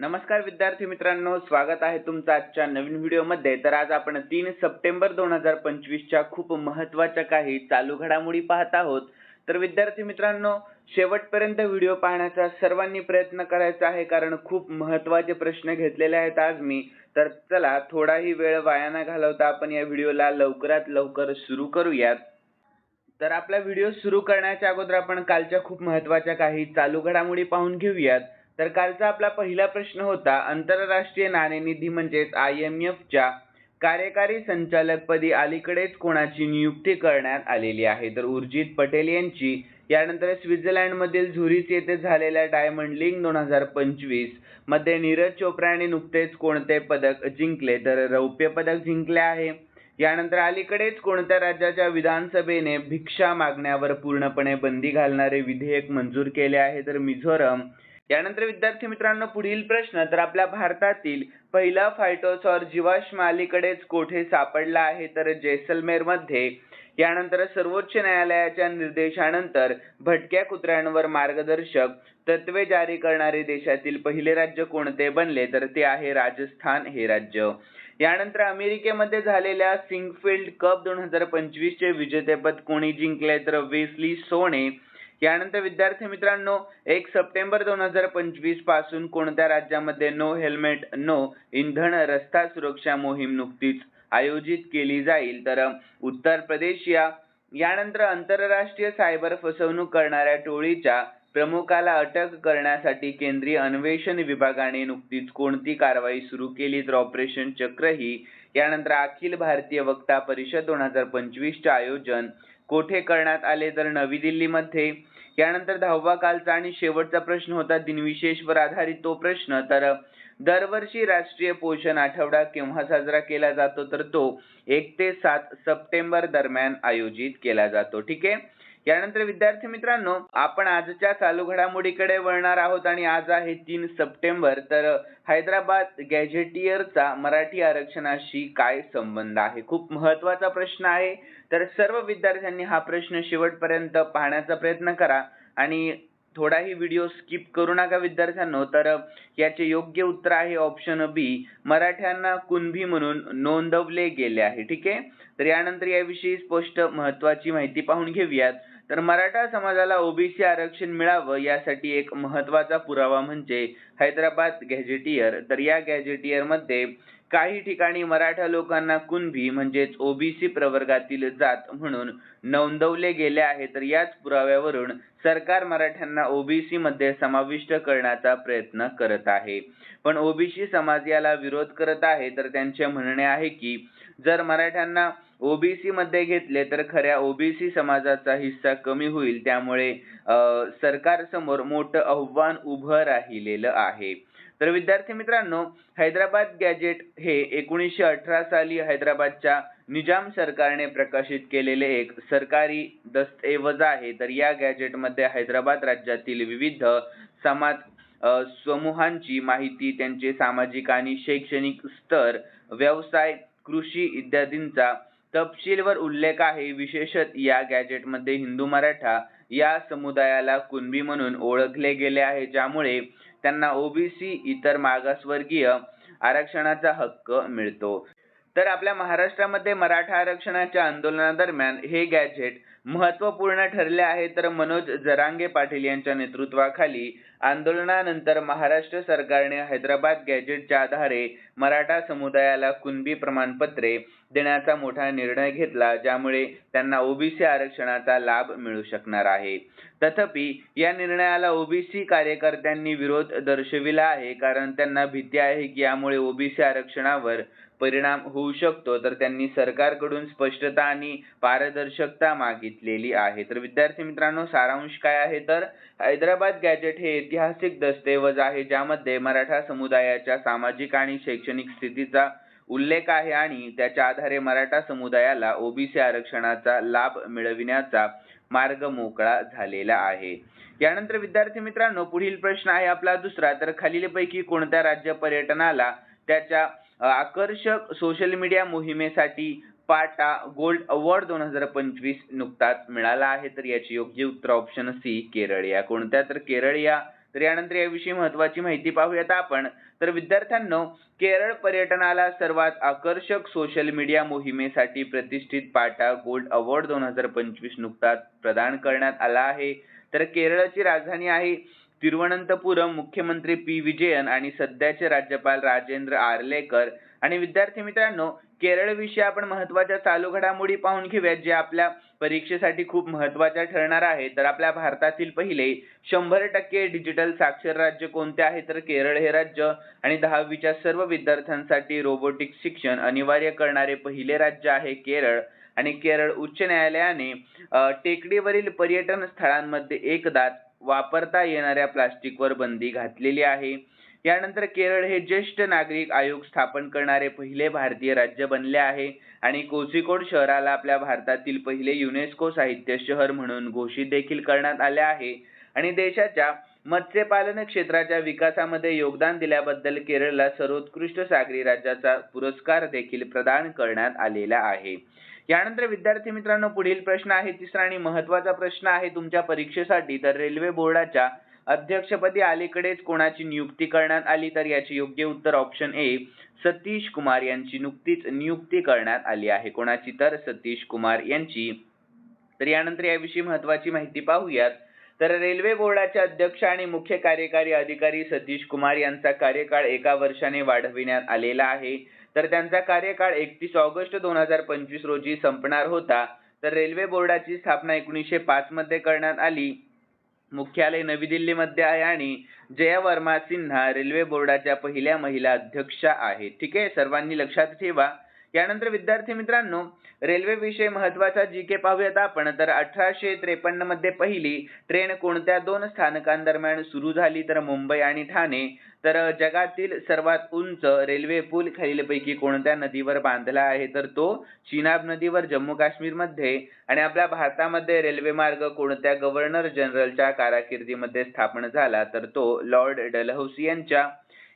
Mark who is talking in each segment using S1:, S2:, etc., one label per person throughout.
S1: नमस्कार विद्यार्थी मित्रांनो स्वागत आहे तुमचं आजच्या नवीन व्हिडिओमध्ये. तर आज आपण तीन सप्टेंबर दोन हजार पंचवीसच्या खूप महत्त्वाच्या काही चालू घडामोडी पाहत आहोत. तर विद्यार्थी मित्रांनो शेवटपर्यंत व्हिडिओ पाहण्याचा सर्वांनी प्रयत्न करायचा आहे कारण खूप महत्त्वाचे प्रश्न घेतलेले आहेत आज मी. तर चला थोडाही वेळ वाया न घालवता आपण या व्हिडिओला लवकरात लवकर सुरू करूयात. तर आपला व्हिडिओ सुरू करण्याच्या अगोदर आपण कालच्या खूप महत्त्वाच्या काही चालू घडामोडी पाहून घेऊयात. तर कालचा आपला पहिला प्रश्न होता आंतरराष्ट्रीय नाणेनिधी म्हणजेच आय एम एफच्या कार्यकारी संचालकपदी अलीकडेच कोणाची नियुक्ती करण्यात आलेली आहे? तर उर्जित पटेल यांची यानंतर स्वित्झर्लंडमधील झुरीच येथे झालेल्या डायमंड लीग दोन हजार पंचवीसमध्ये नीरज चोप्राने नुकतेच कोणते पदक जिंकले? तर रौप्य पदक जिंकले आहे. यानंतर अलीकडेच कोणत्या राज्याच्या विधानसभेने भिक्षा मागण्यावर पूर्णपणे बंदी घालणारे विधेयक मंजूर केले आहे? तर मिझोरम यानंतर विद्यार्थी मित्रांनो पुढील प्रश्न तर आपल्या भारतातील पहिला फायटोसॉर जीवाश्म अलीकडेच कोठे सापडला आहे? तर जैसलमेरमध्ये यानंतर सर्वोच्च न्यायालयाच्या निर्देशानंतर भटक्या कुत्र्यांवर मार्गदर्शक तत्वे जारी करणारे देशातील पहिले राज्य कोणते बनले? तर ते आहे राजस्थान हे राज्य. यानंतर अमेरिकेमध्ये झालेल्या सिंगफिल्ड कप दोन हजार पंचवीस चे विजेतेपद कोणी जिंकले तर वेस्ली सोने यानंतर विद्यार्थी मित्रांनो एक सप्टेंबर दोन हजार पंचवीसपासून कोणत्या राज्यामध्ये नो हेल्मेट नो इंधन रस्ता सुरक्षा मोहीम नुकतीच आयोजित केली जाईल? तर उत्तर प्रदेश या. यानंतर आंतरराष्ट्रीय सायबर फसवणूक करणाऱ्या टोळीच्या प्रमुखाला अटक करण्यासाठी केंद्रीय अन्वेषण विभागाने नुकतीच कोणती कारवाई सुरू केली तर ऑपरेशन चक्र ही यानंतर अखिल भारतीय वक्ता परिषद दोन हजार पंचवीसचे आयोजन कोठे करण्यात आले तर नवी दिल्लीमध्ये? यानंतर दहावा कालचा आणि शेवटचा प्रश्न होता दिनविशेषवर आधारित तो प्रश्न. तर दरवर्षी राष्ट्रीय पोषण आठवडा केव्हा साजरा केला जातो? तर तो एक ते सात सप्टेंबर दरम्यान आयोजित केला जातो. ठीक आहे? यानंतर विद्यार्थी मित्रांनो आपण आजच्या चालू घडामोडीकडे वळणार आहोत आणि आज आहे तीन सप्टेंबर. तर हैदराबाद गॅझेटियरचा मराठी आरक्षणाशी काय संबंध आहे? खूप महत्त्वाचा प्रश्न आहे. तर सर्व विद्यार्थ्यांनी हा प्रश्न शेवटपर्यंत पाहण्याचा प्रयत्न करा आणि थोडाही व्हिडिओ स्किप करू नका विद्यार्थ्यांनो. तर याचे योग्य उत्तर आहे ऑप्शन बी मराठ्यांना कुणभी म्हणून नोंदवले गेले आहे. ठीक आहे? तर यानंतर याविषयी स्पष्ट महत्वाची माहिती पाहून घेऊयात. तर मराठा समाजाला ओबीसी आरक्षण मिळावं यासाठी एक महत्त्वाचा पुरावा म्हणजे हैदराबाद गॅझेटियर. तर या गॅझेटियरमध्ये काही ठिकाणी मराठा लोकांना कुणबी म्हणजेच ओबीसी प्रवर्गातील जात म्हणून नोंदवले गेले आहे. तर याच पुराव्यावरून सरकार मराठ्यांना ओबीसी मध्ये समाविष्ट करण्याचा प्रयत्न करत आहे. पण ओबीसी समाज याला विरोध करत आहे. तर त्यांचे म्हणणे आहे की जर मराठ्यांना ओबीसी मध्ये घेतले तर खऱ्या ओबीसी समाजाचा हिस्सा कमी होईल. त्यामुळे सरकार समोर मोठं आव्हान उभं राहिलेलं आहे. तर विद्यार्थी मित्रांनो हैदराबाद गॅजेट हे एकोणीसशे अठरा साली हैदराबादच्या निजाम सरकारने प्रकाशित केलेले एक सरकारी दस्तऐवज आहे. तर या गॅजेटमध्ये हैदराबाद राज्यातील विविध समाज समूहांची माहिती त्यांचे सामाजिक आणि शैक्षणिक स्तर व्यवसाय कृषी इत्यादींचा तपशीलवर उल्लेख आहे. विशेषत या गॅजेटमध्ये हिंदू मराठा या समुदायाला कुणबी म्हणून ओळखले गेले आहे ज्यामुळे त्यांना ओबीसी इतर मागासवर्गीय आरक्षणाचा हक्क मिळतो. तर आपल्या महाराष्ट्रामध्ये मराठा आरक्षणाच्या आंदोलनादरम्यान हे गॅजेट महत्त्वपूर्ण ठरले आहे तर मनोज जरांगे पाटील यांच्या नेतृत्वाखाली आंदोलनानंतर महाराष्ट्र सरकारने हैदराबाद गॅजेटच्या आधारे मराठा समुदायाला कुणबी प्रमाणपत्रे देण्याचा मोठा निर्णय घेतला ज्यामुळे त्यांना ओबीसी आरक्षणाचा लाभ मिळू शकणार आहे. तथापि या निर्णयाला ओबीसी कार्यकर्त्यांनी विरोध दर्शविला आहे कारण त्यांना भीती आहे की यामुळे ओबीसी आरक्षणावर परिणाम होऊ शकतो. तर त्यांनी सरकारकडून स्पष्टता आणि पारदर्शकता मागितलेली आहे. तर विद्यार्थी मित्रांनो सारांश काय आहे? तर हैदराबाद गॅजेट हे ऐतिहासिक दस्तऐवज आहे ज्यामध्ये मराठा समुदायाच्या सामाजिक आणि शैक्षणिक स्थितीचा उल्लेख आहे आणि त्याच्या आधारे मराठा समुदायाला ओबीसी आरक्षणाचा लाभ मिळविण्याचा मार्ग मोकळा झालेला आहे. यानंतर विद्यार्थी मित्रांनो पुढील प्रश्न आहे आपला दुसरा. तर खालीलपैकी कोणत्या राज्य पर्यटनाला त्याच्या आकर्षक सोशल मीडिया मोहिमेसाठी पाटा गोल्ड अवॉर्ड दोन हजार पंचवीस नुकताच मिळाला आहे? तर याची योग्य उत्तर ऑप्शन सी केरळ. या कोणत्या? तर केरळ या तर यानंतर याविषयी महत्वाची माहिती पाहूयात आपण. तर विद्यार्थ्यांनो केरळ पर्यटनाला सर्वात आकर्षक सोशल मीडिया मोहिमेसाठी प्रतिष्ठित पाटा गोल्ड अवॉर्ड दोन हजार पंचवीस नुकताच प्रदान करण्यात आला आहे. तर केरळची राजधानी आहे. तिरुवनंतपुरम मुख्यमंत्री पी विजयन आणि सध्याचे राज्यपाल राजेंद्र आर्लेकर. आणि विद्यार्थी मित्रांनो केरळ विषयी आपण महत्त्वाच्या चालू घडामोडी पाहून घेऊयात जे आपल्या परीक्षेसाठी खूप महत्त्वाच्या ठरणार आहे. तर आपल्या भारतातील पहिले शंभर टक्के डिजिटल साक्षर राज्य कोणते आहे? तर केरळ हे राज्य. आणि दहावीच्या सर्व विद्यार्थ्यांसाठी रोबोटिक शिक्षण अनिवार्य करणारे पहिले राज्य आहे केरळ. आणि केरळ उच्च न्यायालयाने टेकडीवरील पर्यटन स्थळांमध्ये एकदा वापरता येणाऱ्या प्लास्टिकवर बंदी घातलेली आहे. यानंतर केरळ हे ज्येष्ठ नागरिक आयोग स्थापन करणारे पहिले भारतीय राज्य बनले आहे आणि कोझिकोड शहराला आपल्या भारतातील पहिले युनेस्को साहित्य शहर म्हणून घोषित देखील करण्यात आले आहे. आणि देशाच्या मत्स्यपालन क्षेत्राच्या विकासामध्ये योगदान दिल्याबद्दल केरळला सर्वोत्कृष्ट सागरी राज्याचा पुरस्कार देखील प्रदान करण्यात आलेला आहे. यानंतर विद्यार्थी मित्रांनो पुढील प्रश्न आहे तिसरा आणि महत्त्वाचा प्रश्न आहे तुमच्या परीक्षेसाठी तर रेल्वे बोर्डाच्या अध्यक्षपदी अलीकडेच कोणाची नियुक्ती करण्यात आली? तर याचे योग्य उत्तर ऑप्शन ए सतीश कुमार यांची नुकतीच नियुक्ती करण्यात आली आहे. कोणाची तर? सतीश कुमार यांची. तर यानंतर याविषयी महत्वाची माहिती पाहूयात. तर रेल्वे बोर्डाचे अध्यक्ष आणि मुख्य कार्यकारी अधिकारी सतीश कुमार यांचा कार्यकाळ एका वर्षाने वाढविण्यात आलेला आहे. तर त्यांचा कार्यकाळ एकतीस ऑगस्ट दोन हजार पंचवीस रोजी संपणार होता. तर रेल्वे बोर्डाची स्थापना एकोणीसशे पाच मध्ये करण्यात आली. मुख्यालय नवी दिल्लीमध्ये आहे आणि जया वर्मा सिन्हा रेल्वे बोर्डाच्या पहिल्या महिला अध्यक्षा आहेत. ठीक आहे? सर्वांनी लक्षात ठेवा. यानंतर विद्यार्थी मित्रांनो रेल्वे विषय महत्त्वाचा जी के पाहूयात आपण. तर अठराशे त्रेपन्नमध्ये पहिली ट्रेन कोणत्या दोन स्थानकांदरम्यान सुरू झाली? तर मुंबई आणि ठाणे. तर जगातील सर्वात उंच रेल्वे पूल खालीलपैकी कोणत्या नदीवर बांधला आहे? तर तो चिनाब नदीवर जम्मू काश्मीरमध्ये आणि आपल्या भारतामध्ये रेल्वे मार्ग कोणत्या गव्हर्नर जनरलच्या कारकिर्दीमध्ये स्थापन झाला? तर तो लॉर्ड डलहौसी यांच्या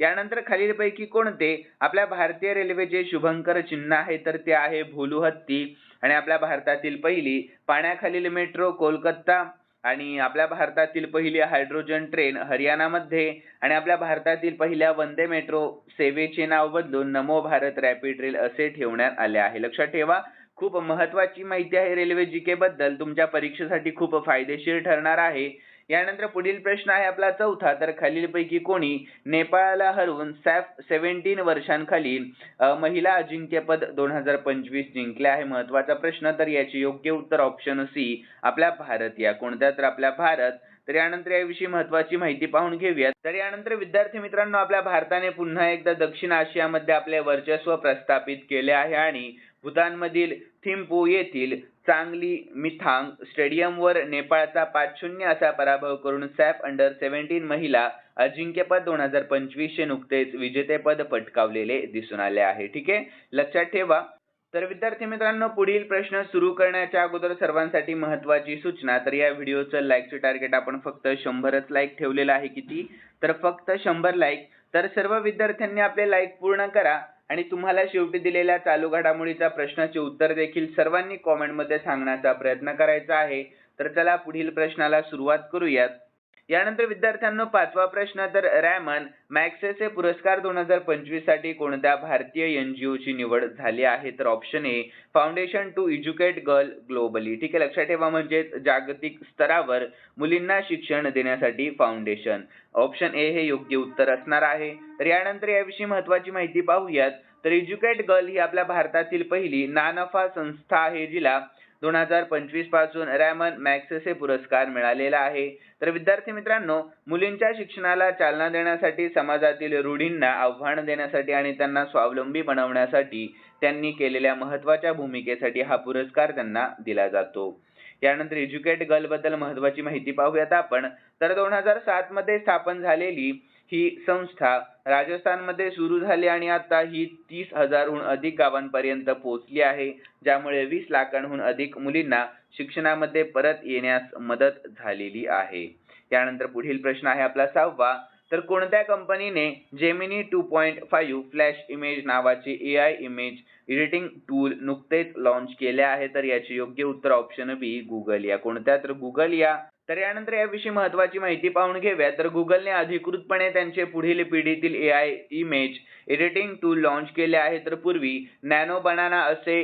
S1: यानंतर खालीलपैकी कोणते? आपल्या भारतीय रेल्वेचे शुभंकर चिन्ह आहे तर ते आहे भोलू हत्ती. आणि आपल्या भारतातील पहिली पाण्याखालील मेट्रो कोलकाता आणि आपल्या भारतातील पहिली हायड्रोजन ट्रेन हरियाणामध्ये. आणि आपल्या भारतातील पहिल्या वंदे मेट्रो सेवेचे नाव बदलून नमो भारत रॅपिड रेल असे ठेवण्यात आले आहे. लक्षात ठेवा खूप महत्वाची माहिती आहे रेल्वे जीके बद्दल. तुमच्या परीक्षेसाठी खूप फायदेशीर ठरणार आहे. यानंतर पुढील प्रश्न आहे आपला चौथा. तर खालीलपैकी कोणी नेपाळला हरवून सॅफ सेव्हन्टीन वर्षांखाली महिला अजिंक्यपद दोन हजार पंचवीस जिंकले आहे. महत्त्वाचा प्रश्न तर याचे योग्य उत्तर ऑप्शन सी आपल्या भारत. या कोणत्या? तर आपल्या भारत. तर यानंतर याविषयी महत्वाची माहिती पाहून घेऊया तर यानंतर विद्यार्थी मित्रांनो आपल्या भारताने पुन्हा एकदा दक्षिण आशियामध्ये आपले वर्चस्व प्रस्थापित केले आहे आणि भूतानमधील थिम्पू येथील चांगली मिथांग स्टेडियमवर नेपाळचा पाच शून्य असा पराभव करून सॅफ अंडर सेव्हन्टीन महिला अजिंक्यपद दोन हजार पंचवीसचे नुकतेच विजेतेपद पटकावलेले दिसून आले आहे. ठीक आहे? लक्षात ठेवा. तर विद्यार्थी मित्रांनो पुढील प्रश्न सुरू करण्याच्या अगोदर सर्वांसाठी महत्वाची सूचना. तर या व्हिडिओचं लाईकचं टार्गेट आपण फक्त शंभरच लाईक ठेवलेलं आहे किती? तर फक्त शंभर लाईक तर सर्व विद्यार्थ्यांनी आपले लाईक पूर्ण करा. आणि तुम्हाला शेवटी दिलेल्या चालू घडामोडीचा प्रश्नाचे उत्तर देखील सर्वांनी कॉमेंटमध्ये सांगण्याचा प्रयत्न करायचा आहे. तर चला पुढील प्रश्नाला सुरुवात करूयात. यानंतर विद्यार्थ्यांना पाचवा प्रश्न तर रॅमन मॅक्सेसे पुरस्कार दोन हजार पंचवीससाठी कोणत्या भारतीय एनजीओ ची निवड झाली आहे? तर option A foundation to educate girl globally ठीक आहे लक्षात ठेवा म्हणजे जागतिक स्तरावर मुलींना शिक्षण देण्यासाठी फाउंडेशन ऑप्शन ए हे योग्य उत्तर असणार आहे. तर यानंतर याविषयी महत्वाची माहिती पाहूयात. तर एज्युकेट गर्ल ही आपल्या भारतातील पहिली नानफा संस्था आहे जिला दोन हजार पंचवीसपासून रॅमन मॅक्सेसे पुरस्कार मिळालेला आहे. तर विद्यार्थी मित्रांनो मुलींच्या शिक्षणाला चालना देण्यासाठी समाजातील रूढींना आव्हान देण्यासाठी आणि त्यांना स्वावलंबी बनवण्यासाठी त्यांनी केलेल्या महत्त्वाच्या भूमिकेसाठी हा पुरस्कार त्यांना दिला जातो. यानंतर एज्युकेट गर्लबद्दल महत्वाची माहिती पाहूयात आपण. तर दोन हजार सात मध्ये स्थापन झालेली ही संस्था राजस्थानमध्ये सुरू झाली आणि आता ही तीस हजारहून अधिक गावांपर्यंत पोहोचली आहे ज्यामुळे वीस लाखांहून अधिक मुलींना शिक्षणामध्ये परत येण्यास मदत झालेली आहे. त्यानंतर पुढील प्रश्न आहे आपला सहावा. तर कोणत्या कंपनीने Gemini two point five flash image नावाचे A I image editing tool नुकतेच लॉन्च केले आहे? तर याचे योग्य उत्तर ऑप्शन बी गुगल या. कोणत्या? तर गुगल या. तर यानंतर याविषयी महत्वाची माहिती पाहून घेऊया. तर गुगलने अधिकृतपणे त्यांचे पुढील पिढीतील A I image editing tool launch केले आहे. तर पूर्वी नॅनो बनाना असे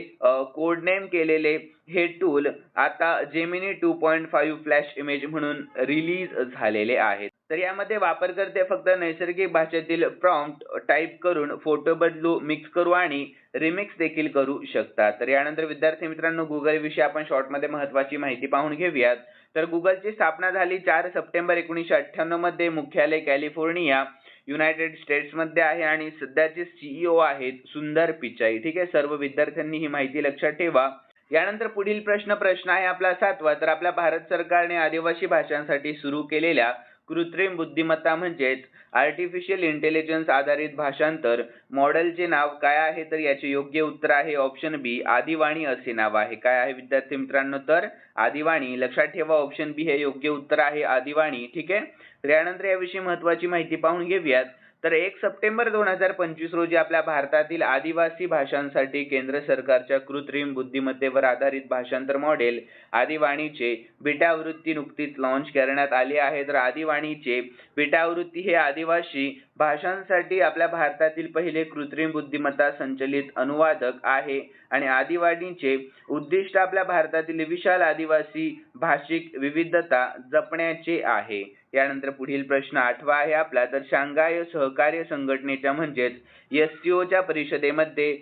S1: कोडनेम केलेले हे टूल आता Gemini two point five flash image म्हणून रिलीज झालेले आहेत. तर यामध्ये वापरकर्ते फक्त नैसर्गिक भाषेतील प्रॉम्प्ट टाईप करून फोटो बदलू मिक्स करू आणि रिमिक्स देखील करू शकतात. तर यानंतर विद्यार्थी मित्रांनो गुगल विषयी आपण शॉर्टमध्ये महत्वाची माहिती पाहून घेऊयात. तर गुगलची स्थापना झाली चार सप्टेंबर एकोणीसशे अठ्ठ्याण्णवमध्ये. मुख्यालय कॅलिफोर्निया युनायटेड स्टेट्समध्ये आहे आणि सध्याचे सीईओ आहेत सुंदर पिचाई. ठीक आहे सर्व विद्यार्थ्यांनी ही माहिती लक्षात ठेवा. यानंतर पुढील प्रश्न प्रश्न आहे आपला सातवा. तर आपल्या भारत सरकारने आदिवासी भाषांसाठी सुरू केलेल्या कृत्रिम बुद्धिमत्ता म्हणजेच आर्टिफिशियल इंटेलिजन्स आधारित भाषांतर. मॉडेलचे नाव काय आहे तर याचे योग्य उत्तर आहे ऑप्शन बी आदिवाणी असे नाव आहे. काय आहे विद्यार्थी मित्रांनो? तर आदिवाणी. लक्षात ठेवा ऑप्शन बी हे योग्य उत्तर आहे आदिवाणी. ठीक आहे? त्यानंतर याविषयी महत्वाची माहिती पाहून घेऊयात. तर एक सप्टेंबर दोन हजार पंचवीस रोजी आपल्या भारतातील आदिवासी भाषांसाठी केंद्र सरकारच्या कृत्रिम बुद्धिमत्तेवर आधारित भाषांतर मॉडेल आदिवाणीचे बिटावृत्ती नुकतीच लॉन्च करण्यात आली आहे. तर आदिवाणीचे बिटावृत्ती हे आदिवासी भाषांसाठी आपल्या भारतातील पहिले कृत्रिम बुद्धिमत्ता संचलित अनुवादक आहे. आणि आदिवाणीचे उद्दिष्ट आपल्या भारतातील विशाल आदिवासी भाषिक विविधता जपण्याचे आहे. यानंतर पुढील प्रश्न आठवा आहे आपला. तर शांघाय सहकार्य संघटनेच्या म्हणजेच एससीओच्या परिषदेमध्ये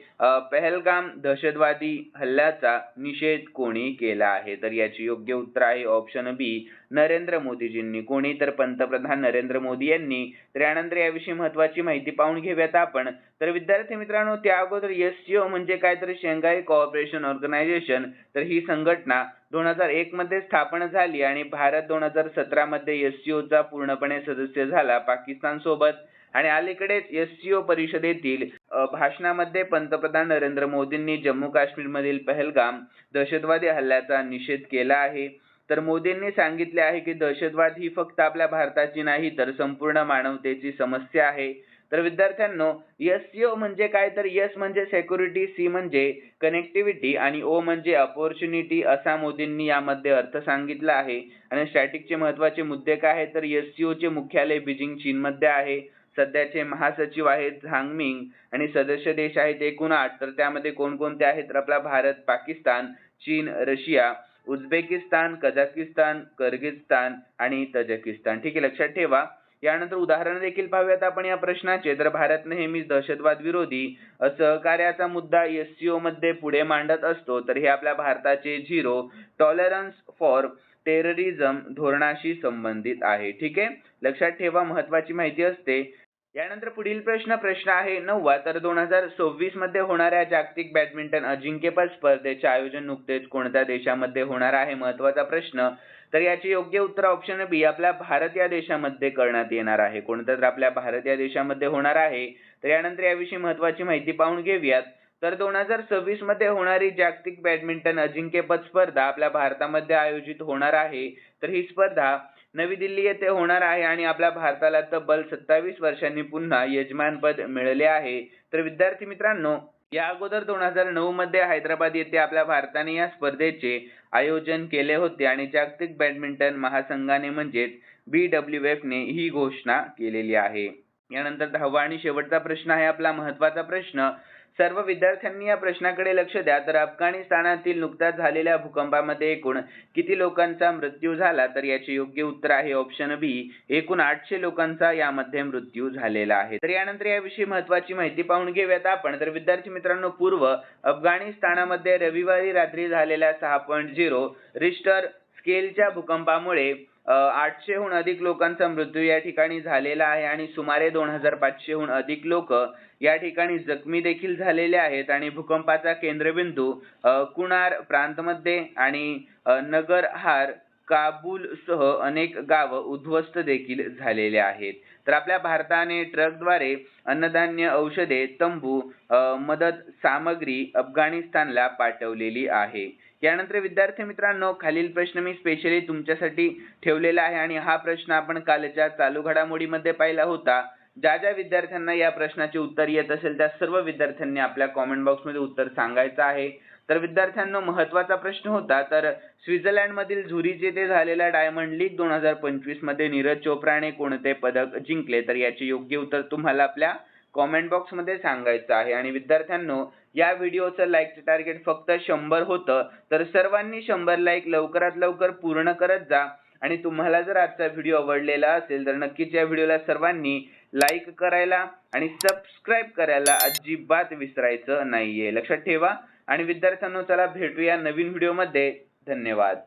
S1: पहलगाम दहशतवादी हल्ल्याचा निषेध कोणी केला आहे? तर याची योग्य उत्तर आहे ऑप्शन बी नरेंद्र मोदीजींनी. कोणी? तर पंतप्रधान नरेंद्र मोदी यांनी. तर यानंतर याविषयी महत्वाची माहिती पाहून घेऊयात आपण. तर विद्यार्थी मित्रांनो त्या अगोदर एससीओ म्हणजे काय? तर शेंघाई कॉपरेशन ऑर्गनायझेशन तर ही संघटना दोन हजार एक मध्ये स्थापन झाली आणि भारत दोन हजार सतरा मध्ये एससीओ चा पूर्णपणे सदस्य झाला पाकिस्तान सोबत आणि अलीकडेच एससीओ परिषदेतील भाषणामध्ये पंतप्रधान नरेंद्र मोदींनी जम्मू काश्मीर मधील पहलगाम दहशतवादी हल्ल्याचा निषेध केला आहे. तर मोदींनी सांगितले आहे की दहशतवाद ही फक्त आपल्या भारताची नाही तर संपूर्ण मानवतेची समस्या आहे. तर विद्यार्थ्यांनो एससीओ म्हणजे काय? तर एस म्हणजे सेक्युरिटी सी म्हणजे कनेक्टिव्हिटी आणि ओ म्हणजे अपॉर्च्युनिटी असा मोदींनी यामध्ये अर्थ सांगितला आहे. आणि स्टॅटिकचे महत्त्वाचे मुद्दे काय आहेत? तर एस चे मुख्यालय बीजिंग चीनमध्ये आहे. सध्याचे महासचिव आहेत झांगमिंग आणि सदस्य देश आहेत एकूण आठ तर त्यामध्ये कोणकोणते आहेत? तर आपला भारत पाकिस्तान चीन रशिया उझबेकिस्तान कझाकिस्तान किर्गिस्तान आणि तजकिस्तान. ठीक आहे लक्षात ठेवा. यानंतर उदाहरण देखील पाहूयात आपण या प्रश्नाचे. तर भारत नेहमीच दहशतवाद विरोधी सहकार्याचा मुद्दा एससीओ मध्ये पुढे मांडत असतो. तर हे आपल्या भारताचे झिरो टॉलरन्स फॉर टेररिझम धोरणाशी संबंधित आहे. ठीक आहे? लक्षात ठेवा महत्वाची माहिती असते. यानंतर पुढील प्रश्न प्रश्न आहे नववा. तर दोन हजार सव्वीसमध्ये होणाऱ्या जागतिक बॅडमिंटन अजिंक्यपद स्पर्धेचे आयोजन नुकतेच कोणत्या देशामध्ये होणार आहे? महत्त्वाचा प्रश्न. तर याचे योग्य उत्तर ऑप्शन बी आपल्या भारत या देशामध्ये करण्यात येणार आहे. कोणतं तर आपल्या भारत या देशामध्ये होणार आहे? तर यानंतर याविषयी महत्वाची माहिती पाहून घेऊयात. तर दोन हजार सव्वीसमध्ये होणारी जागतिक बॅडमिंटन अजिंक्यपद स्पर्धा आपल्या भारतामध्ये आयोजित होणार आहे. तर ही स्पर्धा नवी दिल्ली येथे होणार आहे आणि आपल्या भारताला तब्बल सत्तावीस वर्षांनी पुन्हा यजमानपद मिळाले आहे. तर विद्यार्थी मित्रांनो या अगोदर दोन हजार नऊ मध्ये हैदराबाद येथे आपल्या भारताने या स्पर्धेचे आयोजन केले होते आणि जागतिक बॅडमिंटन महासंघाने म्हणजेच बी डब्ल्यू एफ ने ही घोषणा केलेली आहे. यानंतर दहावा आणि शेवटचा प्रश्न आहे आपला महत्त्वाचा प्रश्न. सर्व विद्यार्थ्यांनी या प्रश्नाकडे लक्ष द्या. तर अफगाणिस्तानातील नुकत्याच झालेल्या भूकंपामध्ये एकूण किती लोकांचा मृत्यू झाला? तर याचे योग्य उत्तर आहे ऑप्शन बी एकूण आठशे लोकांचा यामध्ये मृत्यू झालेला आहे. तर यानंतर याविषयी महत्वाची माहिती पाहून घेऊयात आपण. तर विद्यार्थी मित्रांनो पूर्व अफगाणिस्तानामध्ये रविवारी रात्री झालेल्या सहा पॉईंट झिरो रिस्टर स्केलच्या भूकंपामुळे आठशेहून अधिक लोकांचा मृत्यू या ठिकाणी झालेला आहे आणि सुमारे दोन हजार पाचशेहून अधिक लोक या ठिकाणी जखमी देखील झालेले आहेत आणि भूकंपाचा केंद्रबिंदू कुणार प्रांतमध्ये आणि नगरहार काबूल सह अनेक गाव उद्ध्वस्त देखील झालेले आहेत. तर आपल्या भारताने ट्रकद्वारे अन्नधान्य औषधे तंबू मदत सामग्री अफगाणिस्तानला पाठवलेली आहे. यानंतर विद्यार्थी मित्रांनो खालील प्रश्न मी स्पेशली तुमच्यासाठी ठेवलेला आहे आणि हा प्रश्न आपण कालच्या चालू घडामोडीमध्ये पाहिला होता. ज्या ज्या विद्यार्थ्यांना या प्रश्नाचे उत्तर येत असेल त्या सर्व विद्यार्थ्यांनी आपल्या कॉमेंट बॉक्समध्ये उत्तर सांगायचं आहे. तर विद्यार्थ्यांना महत्त्वाचा प्रश्न होता तर स्वित्झर्लंड मधील झुरिच येथे झालेल्या डायमंड लीग दोन हजार पंचवीसमध्ये नीरज चोप्राने कोणते पदक जिंकले? तर याचे योग्य उत्तर तुम्हाला आपल्या कॉमेंट बॉक्समध्ये सांगायचं आहे. आणि विद्यार्थ्यांनो या व्हिडिओचं लाईकचं टार्गेट फक्त शंभर होतं तर सर्वांनी शंभर लाईक लवकरात लवकर पूर्ण करत जा. आणि तुम्हाला जर आजचा व्हिडिओ आवडलेला असेल तर नक्कीच या व्हिडिओला सर्वांनी लाईक करायला आणि सबस्क्राईब करायला अजिबात विसरायचं नाहीये. लक्षात ठेवा. आणि विद्यार्थ्यांनो चला भेटूया नवीन व्हिडिओमध्ये धन्यवाद.